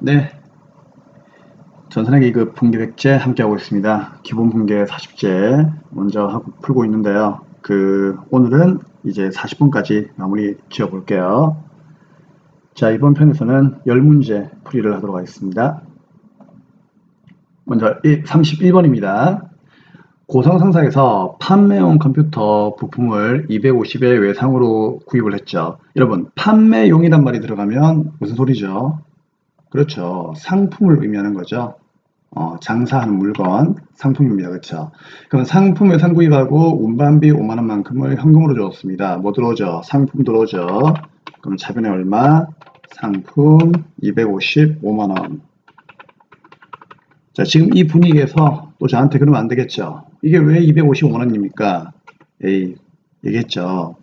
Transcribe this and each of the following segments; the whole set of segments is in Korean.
네. 전산의 기급 분기백제 함께하고 있습니다. 기본 분계 40제 먼저 하고 풀고 있는데요. 그 오늘은 이제 40분까지 마무리 지어 볼게요. 자, 이번 편에서는 10문제 풀이를 하도록 하겠습니다. 먼저 31번입니다. 고성상사에서 판매용 컴퓨터 부품을 250의 외상으로 구입을 했죠. 여러분, 판매용이란 말이 들어가면 무슨 소리죠? 그렇죠. 상품을 의미하는 거죠. 어, 장사하는 물건, 상품입니다. 그렇죠. 그럼 상품 외상 구입하고 운반비 5만 원만큼을 현금으로 줬습니다. 뭐 들어오죠? 상품 들어오죠. 그럼 차변에 얼마? 상품 255만 원. 자, 지금 이 분위기에서 또 저한테 그러면 안 되겠죠. 이게 왜 255만 원입니까? 에이, 얘기했죠.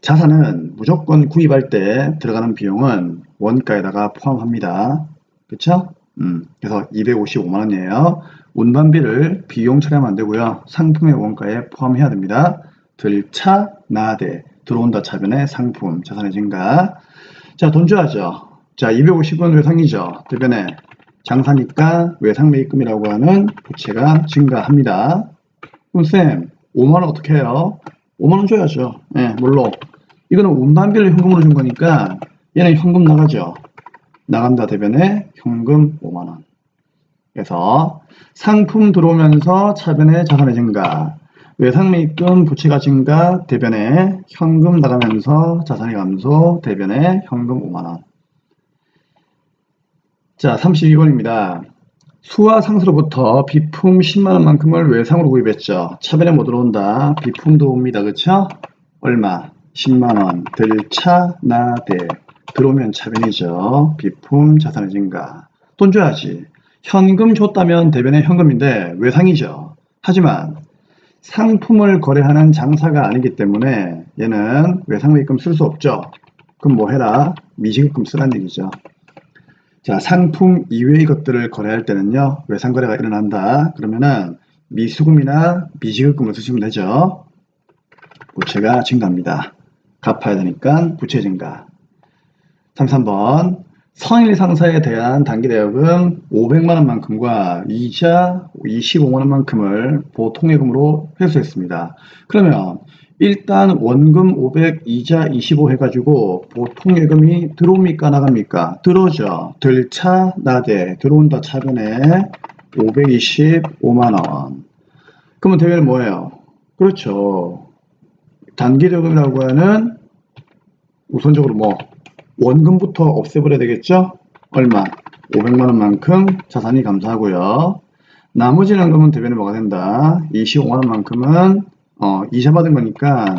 자산은 무조건 구입할 때 들어가는 비용은 원가에다가 포함합니다. 그쵸? 음, 그래서 255만 원이에요. 운반비를 비용 처리하면 안 되고요. 상품의 원가에 포함해야 됩니다. 들차, 나대, 들어온다 차변의 상품, 자산의 증가. 자, 돈 줘야죠. 자, 250원 외상이죠. 대변에 장사니까 외상 매입금이라고 하는 부채가 증가합니다. 그럼 쌤, 5만원 어떻게 해요? 5만원 줘야죠. 예, 네, 물론. 이거는 운반비를 현금으로 준 거니까 얘는 현금 나가죠. 나간다 대변에 현금 5만원. 그래서 상품 들어오면서 차변의 자산의 증가, 외상매입금 부채가 증가, 대변에 현금 나가면서 자산이 감소, 대변에 현금 5만원. 자, 32번입니다. 수화 상수로부터 비품 10만원만큼을 외상으로 구입했죠. 차변에 뭐 들어온다? 비품도 옵니다. 그쵸? 얼마? 10만원. 들차, 나 대. 들어오면 차변이죠. 비품, 자산의 증가. 돈 줘야지. 현금 줬다면 대변의 현금인데 외상이죠. 하지만 상품을 거래하는 장사가 아니기 때문에 얘는 외상매입금 쓸 수 없죠. 그럼 뭐 해라? 미지급금 쓰란 얘기죠. 자, 상품 이외의 것들을 거래할 때는요, 외상거래가 일어난다. 그러면은 미수금이나 미지급금을 쓰시면 되죠. 부채가 증가합니다. 갚아야 되니까 부채 증가. 33번 성일 상사에 대한 단기 대여금 500만원만큼과 이자 25만원만큼을 보통예금으로 회수했습니다. 그러면 일단 원금 500, 이자 25 해가지고 보통예금이 들어옵니까 나갑니까? 들어오죠. 들차 나대 들어온다 차변에 525만원 그러면 대회는 뭐예요? 그렇죠. 단기대여금이라고 하는 우선적으로 뭐 원금부터 없애버려야 되겠죠? 얼마? 500만원만큼 자산이 감소하고요. 나머지 연금은 대변에 뭐가 된다? 25만원만큼은 어, 이자 받은 거니까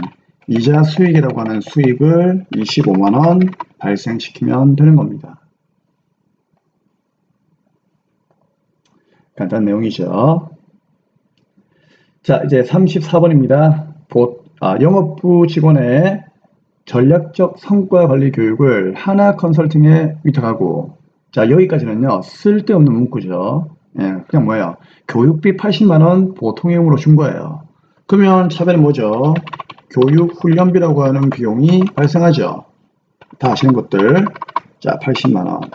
이자 수익이라고 하는 수익을 25만원 발생시키면 되는 겁니다. 간단한 내용이죠. 자, 이제 34번입니다. 보, 아, 영업부 직원의 전략적 성과 관리 교육을 하나 컨설팅에 위탁하고 자 여기까지는요 쓸데없는 문구죠. 예, 그냥 뭐예요? 교육비 80만원 보통용으로 준 거예요. 그러면 차별이 뭐죠? 교육 훈련비라고 하는 비용이 발생하죠. 다 아시는 것들. 자 80만원.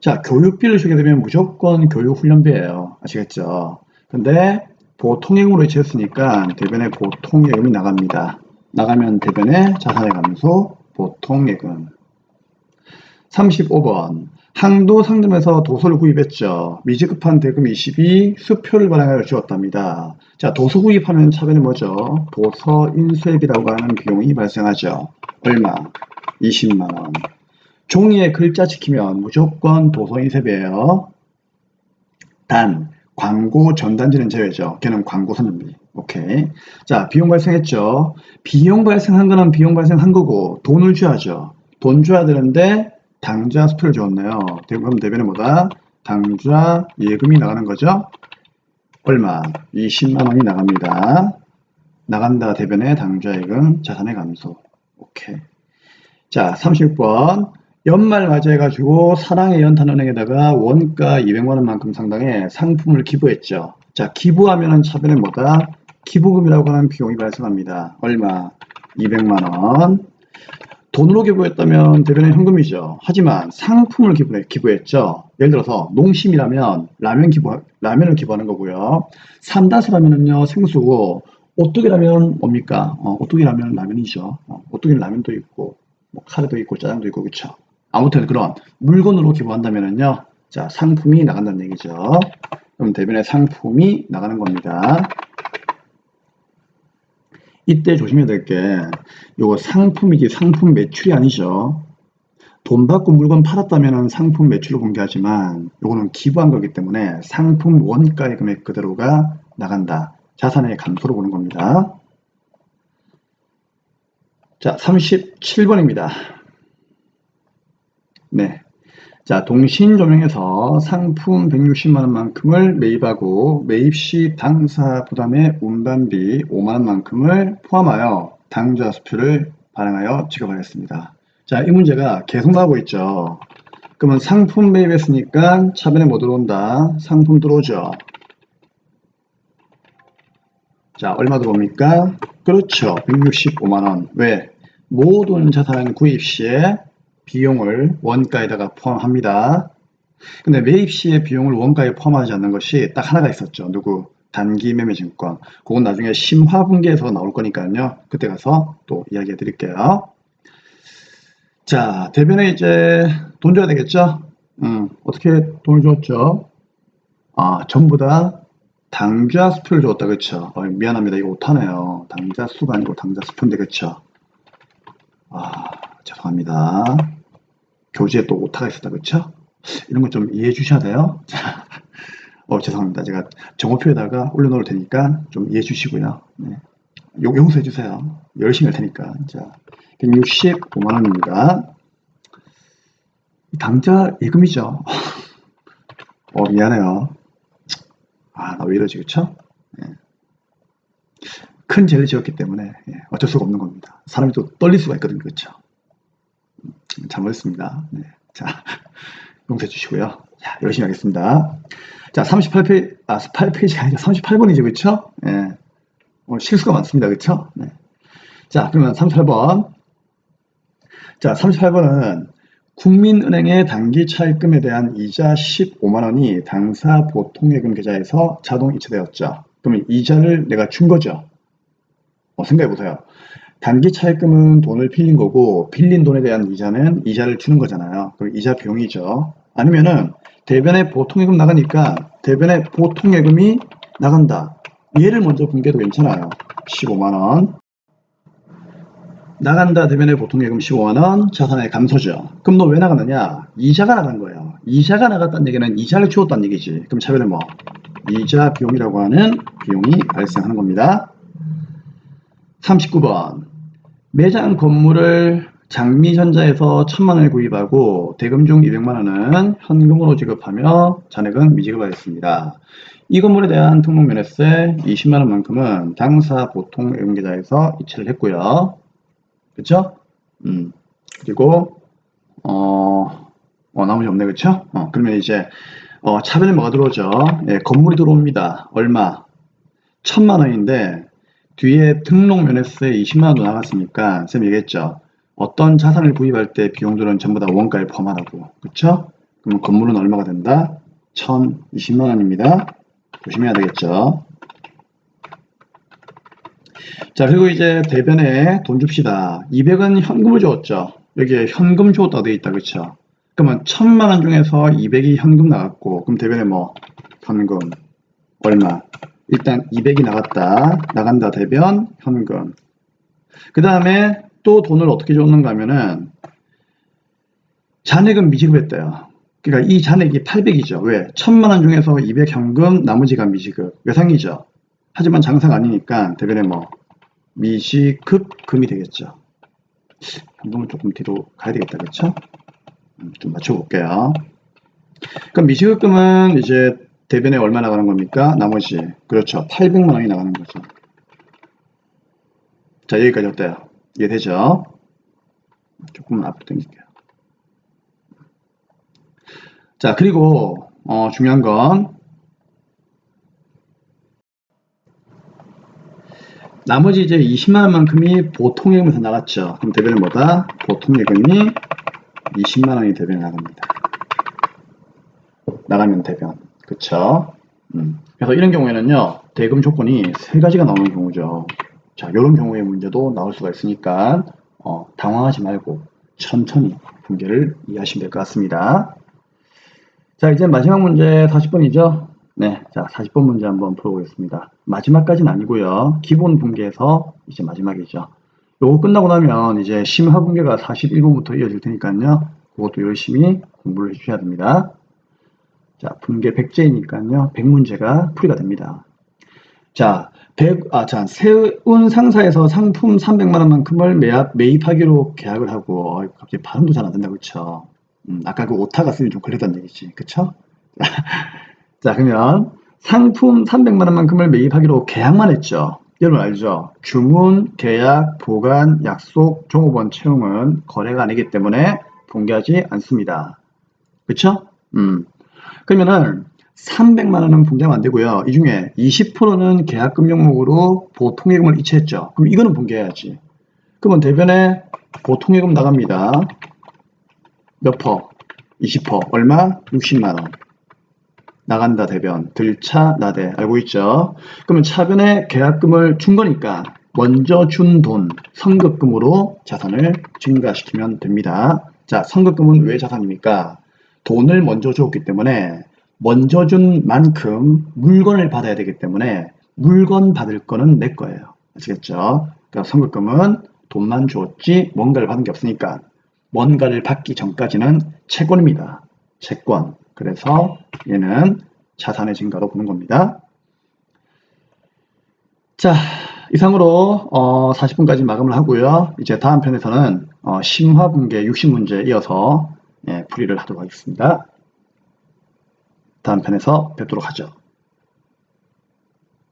자 교육비를 주게 되면 무조건 교육 훈련비예요. 아시겠죠? 근데 보통행으로 지었으니까 대변에 보통예금이 나갑니다 나가면 대변의 자산의 감소, 보통 예금. 35번 항도 상점에서 도서를 구입했죠. 미지급한 대금 22 수표를 발행하여 주었답니다. 자, 도서 구입하면 차변이 뭐죠? 도서 인쇄비라고 하는 비용이 발생하죠. 얼마? 20만원. 종이에 글자 지키면 무조건 도서 인쇄비예요. 단, 광고 전단지는 제외죠. 걔는 광고 선전비. 오케이. 자, 비용 발생했죠. 비용 발생한 거는 비용 발생한 거고 돈을 줘야죠. 돈 줘야 되는데 당좌 수표를 줬네요. 그럼 대변에 뭐다? 당좌 예금이 나가는 거죠. 얼마? 20만 원이 나갑니다. 나간다 대변에 당좌 예금 자산의 감소. 오케이. 자, 36번. 연말 맞이해가지고 사랑의 연탄은행에다가 원가 200만원만큼 상당의 상품을 기부했죠. 자, 기부하면은 차변에 뭐다? 기부금이라고 하는 비용이 발생합니다. 얼마? 200만원. 돈으로 기부했다면 대변에 현금이죠. 하지만 상품을 기부해, 기부했죠. 예를 들어서 농심이라면 라면 기부, 라면을 기부하는 거고요. 삼다수라면은요, 생수고, 오뚜기라면 뭡니까? 어, 오뚜기라면 라면이죠. 어, 오뚜기는 라면도 있고, 뭐 카레도 있고, 짜장도 있고, 그쵸? 아무튼 그런 물건으로 기부한다면은요, 자, 상품이 나간다는 얘기죠. 그럼 대변에 상품이 나가는 겁니다. 이때 조심해야 될 게, 요거 상품이지 상품 매출이 아니죠. 돈 받고 물건 팔았다면 상품 매출로 공개하지만, 요거는 기부한 거기 때문에 상품 원가의 금액 그대로가 나간다. 자산의 감소로 보는 겁니다. 자, 37번입니다. 네. 자, 동신 조명에서 상품 160만원만큼을 매입하고 매입 시 당사 부담의 운반비 5만원만큼을 포함하여 당좌 수표를 발행하여 지급하였습니다. 자, 이 문제가 계속 나오고 있죠. 그러면 상품 매입했으니까 차변에 뭐 들어온다? 상품 들어오죠. 자, 얼마 들어옵니까? 그렇죠. 165만원. 왜? 모든 자산 구입 시에 비용을 원가에다가 포함합니다. 근데 매입 시에 비용을 원가에 포함하지 않는 것이 딱 하나가 있었죠. 누구? 단기 매매 증권. 그건 나중에 심화 분기에서 나올 거니까요. 그때 가서 또 이야기해 드릴게요. 자, 대변에 이제 돈 줘야 되겠죠? 음, 어떻게 돈을 줬죠? 아, 전부 다 당좌 수표를 줬다, 그쵸? 어, 미안합니다. 이거 오타네요. 당좌 수가 아니고 당좌 수표인데, 그쵸? 아, 죄송합니다. 교재에 또 오타가 있었다, 그쵸? 이런 거 좀 이해해 주셔야 돼요. 자, 어, 죄송합니다. 제가 정오표에다가 올려놓을 테니까 좀 이해해 주시고요. 네. 용, 용서해 주세요. 열심히 할 테니까. 자, 165만원입니다. 당자 예금이죠. 어, 미안해요. 아, 나 왜 이러지, 그쵸? 예. 큰 죄를 지었기 때문에 예, 어쩔 수가 없는 겁니다. 사람이 또 떨릴 수가 있거든요, 그쵸? 음, 잘못했습니다. 네. 자, 용서해 주시고요. 자, 열심히 하겠습니다. 자, 38페이지, 아, 8페이지가 아니라 38번이죠, 그쵸? 예. 오늘 실수가 많습니다, 그쵸? 네. 자, 그러면 38번. 자, 38번은 국민은행의 단기 차입금에 대한 이자 15만 원이 당사 보통예금 계좌에서 자동 이체되었죠. 그러면 이자를 내가 준 거죠. 어, 생각해 보세요. 단기 차입금은 돈을 빌린 거고 빌린 돈에 대한 이자는 이자를 주는 거잖아요. 그럼 이자 비용이죠. 아니면은 대변에 보통예금 나가니까 대변에 보통예금이 나간다. 얘를 먼저 공개도 괜찮아요. 15만 원. 나간다 대변에 보통예금 15만원 자산의 감소죠. 그럼 너 왜 나갔느냐? 이자가 나간 거예요. 이자가 나갔다는 얘기는 이자를 주었다는 얘기지. 그럼 차별은 뭐? 이자 비용이라고 하는 비용이 발생하는 겁니다. 39번 매장 건물을 장미전자에서 천만 원을 구입하고 대금 중 200만 원은 현금으로 지급하며 잔액은 미지급 하였습니다. 이 건물에 대한 등록 면허세 20만 원만큼은 당사 보통 예금계좌에서 이체를 했고요. 그쵸? 음, 그리고, 어, 어, 나머지 없네, 그쵸? 어, 그러면 이제, 어, 차변에 뭐가 들어오죠? 예, 건물이 들어옵니다. 얼마? 천만 원인데, 뒤에 등록 면허세 20만 원도 나갔으니까, 쌤 얘기했죠? 어떤 자산을 구입할 때 비용들은 전부 다 원가에 포함하라고. 그쵸? 그럼 건물은 얼마가 된다? 1020만 원입니다. 조심해야 되겠죠? 자, 그리고 이제 대변에 돈 줍시다. 200은 현금을 줬죠. 여기에 현금 줬다 되어 있다. 그쵸? 그러면 1000만 원 중에서 200이 현금 나갔고, 그럼 대변에 뭐, 현금, 얼마? 일단 200이 나갔다. 나간다. 대변, 현금. 그 다음에 또 돈을 어떻게 줬는가 하면은, 잔액은 미지급했대요. 그러니까 이 잔액이 800이죠. 왜? 1000만 원 중에서 200 현금, 나머지가 미지급. 외상이죠. 하지만 장사가 아니니까 대변에 뭐, 미지급 금이 되겠죠. 변동을 조금 뒤로 가야 되겠다, 그렇죠? 좀 맞춰 볼게요. 그럼 미지급금은 이제 대변에 얼마 나가는 겁니까? 나머지 그렇죠. 800만 원이 나가는 거죠. 자 여기까지 어때요? 이해되죠? 조금 앞으로 당길게요. 자 그리고 어, 중요한 건 나머지 이제 20만 원만큼이 보통 예금에서 나갔죠. 그럼 대변은 뭐다? 보통 예금이 20만 원이 대변에 나갑니다. 나가면 대변. 그쵸? 음. 그래서 이런 경우에는요, 대금 조건이 세 가지가 나오는 경우죠. 자, 이런 경우의 문제도 나올 수가 있으니까, 어, 당황하지 말고 천천히 분계를 이해하시면 될 것 같습니다. 자, 이제 마지막 문제 40번이죠? 네, 자, 40번 문제 한번 풀어보겠습니다. 마지막까지는 아니고요. 기본 분계에서 이제 마지막이죠. 요거 끝나고 나면 이제 심화 분계가 41번부터 이어질 테니까요. 그것도 열심히 공부를 해주셔야 됩니다. 자, 분계 100제이니까요. 100문제가 풀이가 됩니다. 자, 100, 아, 자, 세운 상사에서 상품 300만원만큼을 매입, 매입하기로 계약을 하고, 갑자기 발음도 잘 안 된다, 그쵸? 음, 아까 그 오타가 쓰니 좀 걸렸다는 얘기지, 그쵸? 자, 그러면 상품 300만원만큼을 매입하기로 계약만 했죠. 여러분 알죠? 주문, 계약, 보관, 약속, 종업원 채용은 거래가 아니기 때문에 분개하지 않습니다. 그쵸? 음. 그러면은 300만 원은 분개하면 안 되고요. 이 중에 20%는 계약금 명목으로 보통예금을 이체했죠. 그럼 이거는 분개해야지. 그러면 대변에 보통예금 나갑니다. 몇 퍼? 20퍼. 얼마? 60만 원. 나간다 대변. 들차 나대. 알고 있죠? 그러면 차변에 계약금을 준 거니까 먼저 준 돈, 선급금으로 자산을 증가시키면 됩니다. 자, 선급금은 왜 자산입니까? 돈을 먼저 줬기 때문에 먼저 준 만큼 물건을 받아야 되기 때문에 물건 받을 거는 내 거예요. 아시겠죠? 그러니까 선급금은 돈만 줬지 뭔가를 받은 게 없으니까 뭔가를 받기 전까지는 채권입니다. 채권. 그래서 얘는 자산의 증가로 보는 겁니다. 자, 이상으로 어, 40분까지 마감을 하고요. 이제 다음 편에서는 어, 심화분계 60문제 이어서 예, 풀이를 하도록 하겠습니다. 다음 편에서 뵙도록 하죠.